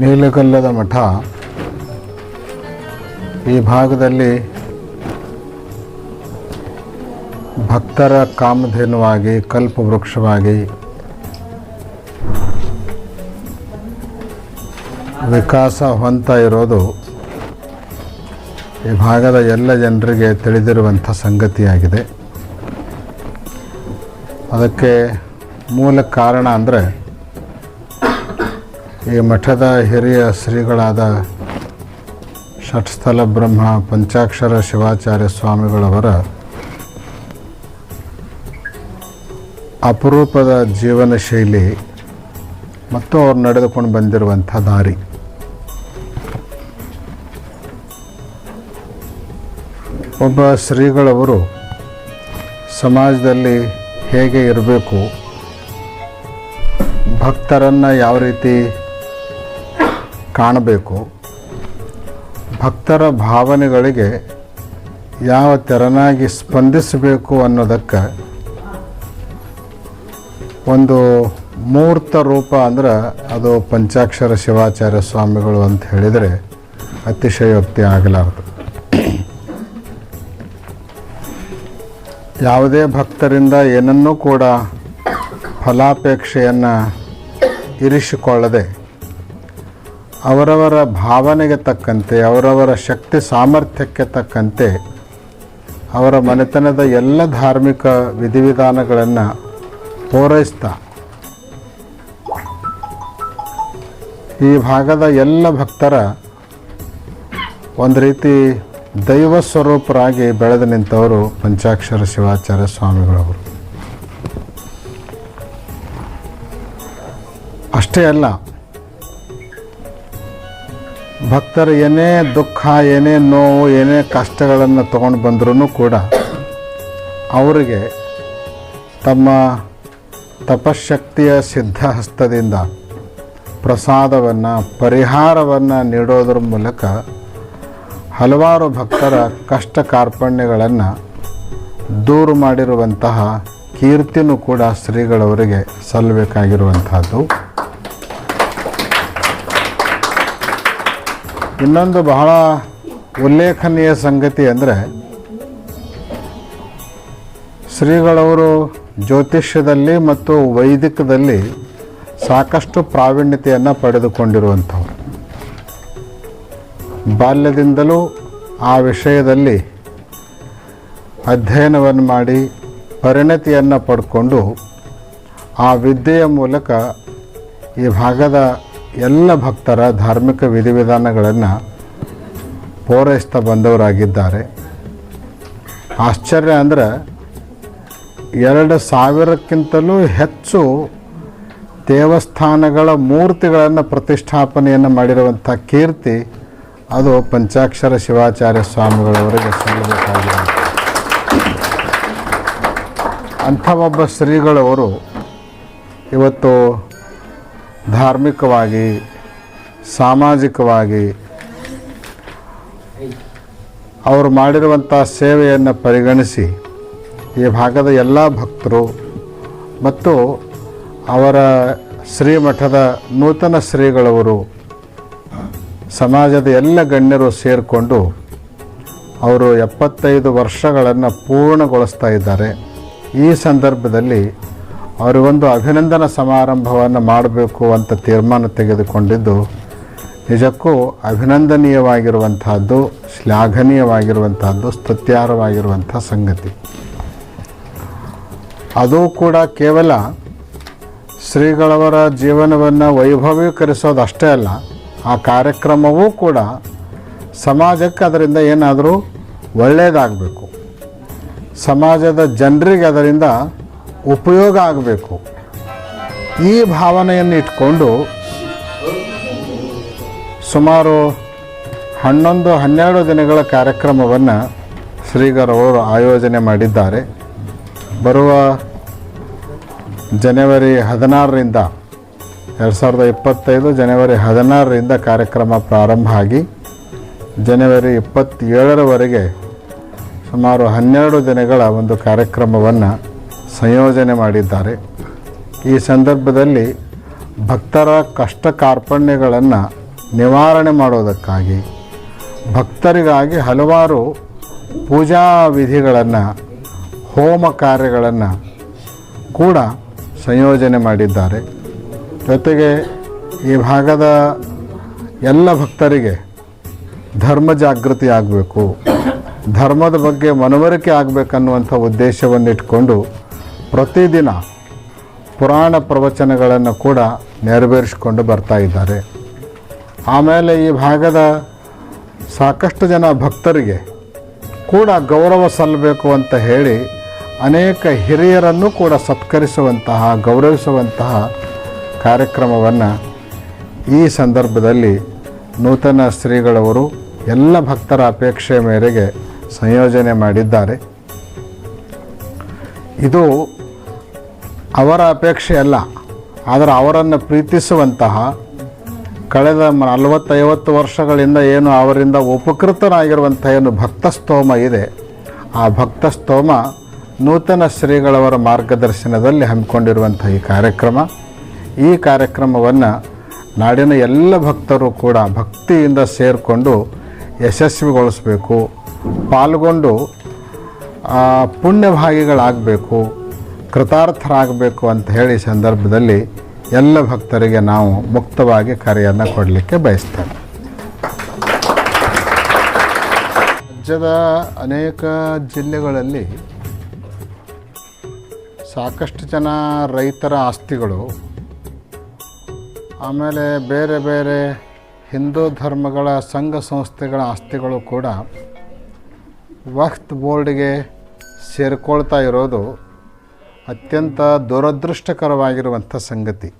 ನೀಲಗಲ್ಲದ ಮಠ ಈ ಭಾಗದಲ್ಲಿ ಭಕ್ತರ ಕಾಮಧೇನುವಾಗಿ, ಕಲ್ಪವೃಕ್ಷವಾಗಿ ವಿಕಾಸ ಹೊಂತ ಇರೋದು ಈ ಭಾಗದ ಎಲ್ಲ ಜನರಿಗೆ ತಿಳಿದಿರುವಂಥ ಸಂಗತಿಯಾಗಿದೆ. ಅದಕ್ಕೆ ಮೂಲ ಕಾರಣ ಅಂದರೆ ಈ ಮಠದ ಹಿರಿಯ ಶ್ರೀಗಳಾದ ಷಟ್ಸ್ಥಲ ಬ್ರಹ್ಮ ಪಂಚಾಕ್ಷರ ಶಿವಾಚಾರ್ಯ ಸ್ವಾಮಿಗಳವರ ಅಪರೂಪದ ಜೀವನ ಶೈಲಿ ಮತ್ತು ಅವ್ರು ನಡೆದುಕೊಂಡು ಬಂದಿರುವಂಥ ದಾರಿ. ಒಬ್ಬ ಶ್ರೀಗಳವರು ಸಮಾಜದಲ್ಲಿ ಹೇಗೆ ಇರಬೇಕು, ಭಕ್ತರನ್ನು ಯಾವ ರೀತಿ ಕಾಣಬೇಕು. ಭಕ್ತರ ಭಾವನೆಗಳಿಗೆ ಯಾವ ತೆರನಾಗಿ ಸ್ಪಂದಿಸಬೇಕು ಅನ್ನೋದಕ್ಕೆ ಒಂದು ಮೂರ್ತ ರೂಪ ಅಂದ್ರೆ ಅದು ಪಂಚಾಕ್ಷರ ಶಿವಾಚಾರ್ಯ ಸ್ವಾಮಿಗಳು ಅಂತ ಹೇಳಿದರೆ ಅತಿಶಯೋಕ್ತಿ ಆಗಲಾರದು. ಯಾವುದೇ ಭಕ್ತರಿಂದ ಏನನ್ನೂ ಕೂಡ ಫಲಾಪೇಕ್ಷೆಯನ್ನು ಇರಿಸಿಕೊಳ್ಳದೆ ಅವರವರ ಭಾವನೆಗೆ ತಕ್ಕಂತೆ, ಅವರವರ ಶಕ್ತಿ ಸಾಮರ್ಥ್ಯಕ್ಕೆ ತಕ್ಕಂತೆ, ಅವರ ಮನೆತನದ ಎಲ್ಲ ಧಾರ್ಮಿಕ ವಿಧಿವಿಧಾನಗಳನ್ನು ಪೂರೈಸ್ತಾ, ಈ ಭಾಗದ ಎಲ್ಲ ಭಕ್ತರ ಒಂದು ರೀತಿ ದೈವ ಸ್ವರೂಪರಾಗಿ ಬೆಳೆದು ನಿಂತವರು ಪಂಚಾಕ್ಷರ ಶಿವಾಚಾರ್ಯ ಸ್ವಾಮಿಗಳವರು. ಅಷ್ಟೇ ಅಲ್ಲ ಭಕ್ತರು ಏನೇ ದುಃಖ, ಏನೇ ನೋವು, ಏನೇ ಕಷ್ಟಗಳನ್ನು ತಗೊಂಡು ಬಂದ್ರೂ ಕೂಡ ಅವರಿಗೆ ತಮ್ಮ ತಪಶಕ್ತಿಯ ಸಿದ್ಧಹಸ್ತದಿಂದ ಪ್ರಸಾದವನ್ನು, ಪರಿಹಾರವನ್ನು ನೀಡೋದ್ರ ಮೂಲಕ ಹಲವಾರು ಭಕ್ತರ ಕಷ್ಟ ಕಾರ್ಪಣ್ಯಗಳನ್ನು ದೂರು ಮಾಡಿರುವಂತಹ ಕೀರ್ತಿನೂ ಕೂಡ ಶ್ರೀಗಳವರಿಗೆ ಸಲ್ಲಬೇಕಾಗಿರುವಂತಹದ್ದು ಇನ್ನೊಂದು ಬಹಳ ಉಲ್ಲೇಖನೀಯ ಸಂಗತಿ ಅಂದರೆ ಶ್ರೀಗಳವರು ಜ್ಯೋತಿಷ್ಯದಲ್ಲಿ ಮತ್ತು ವೈದಿಕದಲ್ಲಿ ಸಾಕಷ್ಟು ಪ್ರಾವೀಣ್ಯತೆಯನ್ನು ಪಡೆದುಕೊಂಡಿರುವಂಥವ್ರು. ಬಾಲ್ಯದಿಂದಲೂ ಆ ವಿಷಯದಲ್ಲಿ ಅಧ್ಯಯನವನ್ನು ಮಾಡಿ ಪರಿಣತಿಯನ್ನು ಪಡ್ಕೊಂಡು ಆ ವಿದ್ಯೆಯ ಮೂಲಕ ಈ ಭಾಗದ ಎಲ್ಲ ಭಕ್ತರ ಧಾರ್ಮಿಕ ವಿಧಿವಿಧಾನಗಳನ್ನು ಪೂರೈಸ್ತಾ ಬಂದವರಾಗಿದ್ದಾರೆ. ಆಶ್ಚರ್ಯ ಅಂದರೆ ಎರಡು ಸಾವಿರಕ್ಕಿಂತಲೂ ಹೆಚ್ಚು ದೇವಸ್ಥಾನಗಳ ಮೂರ್ತಿಗಳನ್ನು ಪ್ರತಿಷ್ಠಾಪನೆಯನ್ನು ಮಾಡಿರುವಂಥ ಕೀರ್ತಿ ಅದು ಪಂಚಾಕ್ಷರ ಶಿವಾಚಾರ್ಯ ಸ್ವಾಮಿಗಳವರಿಗೆ ಸಲ್ಲಬೇಕಾಗಿದೆ. ಅಂಥ ಒಬ್ಬ ಶ್ರೀಗಳವರು ಇವತ್ತು ಧಾರ್ಮಿಕವಾಗಿ, ಸಾಮಾಜಿಕವಾಗಿ ಅವರು ಮಾಡಿರುವಂಥ ಸೇವೆಯನ್ನು ಪರಿಗಣಿಸಿ ಈ ಭಾಗದ ಎಲ್ಲ ಭಕ್ತರು ಮತ್ತು ಅವರ ಶ್ರೀಮಠದ ನೂತನ ಶ್ರೀಗಳವರು, ಸಮಾಜದ ಎಲ್ಲ ಗಣ್ಯರು ಸೇರಿಕೊಂಡು ಅವರು ಎಪ್ಪತ್ತೈದು ವರ್ಷಗಳನ್ನು ಪೂರ್ಣಗೊಳಿಸ್ತಾ ಇದ್ದಾರೆ. ಈ ಸಂದರ್ಭದಲ್ಲಿ ಅವರಿಗೊಂದು ಅಭಿನಂದನಾ ಸಮಾರಂಭವನ್ನು ಮಾಡಬೇಕು ಅಂತ ತೀರ್ಮಾನ ತೆಗೆದುಕೊಂಡಿದ್ದು, ನಿಜಕ್ಕೂ ಅಭಿನಂದನೀಯವಾಗಿರುವಂತಹದ್ದು ಶ್ಲಾಘನೀಯವಾಗಿರುವಂತಹದ್ದು ಸ್ತುತ್ಯಾರ್ಹವಾಗಿರುವಂಥ ಸಂಗತಿ. ಅದು ಕೂಡ ಕೇವಲ ಶ್ರೀಗಳವರ ಜೀವನವನ್ನು ವೈಭವೀಕರಿಸೋದು ಅಷ್ಟೇ ಅಲ್ಲ, ಆ ಕಾರ್ಯಕ್ರಮವೂ ಕೂಡ ಸಮಾಜಕ್ಕೆ ಅದರಿಂದ ಏನಾದರೂ ಒಳ್ಳೆಯದಾಗಬೇಕು. ಸಮಾಜದ ಜನರಿಗೆ ಅದರಿಂದ ಉಪಯೋಗ ಆಗಬೇಕು. ಈ ಭಾವನೆಯನ್ನು ಇಟ್ಕೊಂಡು ಸುಮಾರು ಹನ್ನೊಂದು, ಹನ್ನೆರಡು ದಿನಗಳ ಕಾರ್ಯಕ್ರಮವನ್ನು ಶ್ರೀಗರವರು ಆಯೋಜನೆ ಮಾಡಿದ್ದಾರೆ. ಬರುವ ಜನವರಿ ಹದಿನಾರರಿಂದ, ಎರಡು ಸಾವಿರದ ಇಪ್ಪತ್ತೈದು ಜನವರಿ ಹದಿನಾರರಿಂದ ಕಾರ್ಯಕ್ರಮ ಪ್ರಾರಂಭ ಆಗಿ, ಜನವರಿ ಇಪ್ಪತ್ತೇಳರವರೆಗೆ ಸುಮಾರು ಹನ್ನೆರಡು ದಿನಗಳ ಒಂದು ಕಾರ್ಯಕ್ರಮವನ್ನು ಸಂಯೋಜನೆ ಮಾಡಿದ್ದಾರೆ. ಈ ಸಂದರ್ಭದಲ್ಲಿ ಭಕ್ತರ ಕಷ್ಟ ಕಾರ್ಪಣ್ಯಗಳನ್ನು ನಿವಾರಣೆ ಮಾಡೋದಕ್ಕಾಗಿ ಭಕ್ತರಿಗಾಗಿ ಹಲವಾರು ಪೂಜಾ ವಿಧಿಗಳನ್ನು, ಹೋಮ ಕಾರ್ಯಗಳನ್ನು ಕೂಡ ಸಂಯೋಜನೆ ಮಾಡಿದ್ದಾರೆ. ಜೊತೆಗೆ ಈ ಭಾಗದ ಎಲ್ಲ ಭಕ್ತರಿಗೆ ಧರ್ಮ ಜಾಗೃತಿ ಆಗಬೇಕು. ಧರ್ಮದ ಬಗ್ಗೆ ಮನವರಿಕೆ ಆಗಬೇಕನ್ನುವಂಥ ಉದ್ದೇಶವನ್ನು ಇಟ್ಕೊಂಡು ಪ್ರತಿದಿನ ಪುರಾಣ ಪ್ರವಚನಗಳನ್ನು ಕೂಡ ನೆರವೇರಿಸಿಕೊಂಡು ಬರ್ತಾ ಇದ್ದಾರೆ. ಆಮೇಲೆ ಈ ಭಾಗದ ಸಾಕಷ್ಟು ಜನ ಭಕ್ತರಿಗೆ ಕೂಡ ಗೌರವ ಸಲ್ಲಬೇಕು ಅಂತ ಹೇಳಿ ಅನೇಕ ಹಿರಿಯರನ್ನು ಕೂಡ ಸತ್ಕರಿಸುವಂತಹ, ಗೌರವಿಸುವಂತಹ ಕಾರ್ಯಕ್ರಮವನ್ನು ಈ ಸಂದರ್ಭದಲ್ಲಿ ನೂತನ ಶ್ರೀಗಳವರು ಎಲ್ಲ ಭಕ್ತರ ಅಪೇಕ್ಷೆ ಮೇರೆಗೆ ಸಂಯೋಜನೆ ಮಾಡಿದ್ದಾರೆ. ಇದು ಅವರ ಅಪೇಕ್ಷೆ ಅಲ್ಲ, ಆದರೆ ಅವರನ್ನು ಪ್ರೀತಿಸುವಂತಹ ಕಳೆದ ನಲವತ್ತೈವತ್ತು ವರ್ಷಗಳಿಂದ ಏನು ಅವರಿಂದ ಉಪಕೃತನಾಗಿರುವಂಥ ಏನು ಭಕ್ತಸ್ತೋಮ ಇದೆ, ಆ ಭಕ್ತಸ್ತೋಮ ನೂತನ ಶ್ರೀಗಳವರ ಮಾರ್ಗದರ್ಶನದಲ್ಲಿ ಹಮ್ಮಿಕೊಂಡಿರುವಂಥ ಈ ಕಾರ್ಯಕ್ರಮ. ಈ ಕಾರ್ಯಕ್ರಮವನ್ನು ನಾಡಿನ ಎಲ್ಲ ಭಕ್ತರು ಕೂಡ ಭಕ್ತಿಯಿಂದ ಸೇರಿಕೊಂಡು ಯಶಸ್ವಿಗೊಳಿಸಬೇಕು, ಪಾಲ್ಗೊಂಡು ಪುಣ್ಯಭಾಗಿಗಳಾಗಬೇಕು, ಕೃತಾರ್ಥರಾಗಬೇಕು ಅಂತ ಹೇಳಿ ಸಂದರ್ಭದಲ್ಲಿ ಎಲ್ಲ ಭಕ್ತರಿಗೆ ನಾವು ಮುಕ್ತವಾಗಿ ಕರೆಯನ್ನು ಕೊಡಲಿಕ್ಕೆ ಬಯಸ್ತೇವೆ. ರಾಜ್ಯದ ಅನೇಕ ಜಿಲ್ಲೆಗಳಲ್ಲಿ ಸಾಕಷ್ಟು ಜನ ರೈತರ ಆಸ್ತಿಗಳು, ಆಮೇಲೆ ಬೇರೆ ಬೇರೆ ಹಿಂದೂ ಧರ್ಮಗಳ ಸಂಘ ಸಂಸ್ಥೆಗಳ ಆಸ್ತಿಗಳು ಕೂಡ ವಕ್ತ್ ಬೋರ್ಡ್ಗೆ ಸೇರಿಕೊಳ್ತಾ ಇರೋದು ಅತ್ಯಂತ ದುರದೃಷ್ಟಕರವಾಗಿರುವಂಥ ಸಂಗತಿ.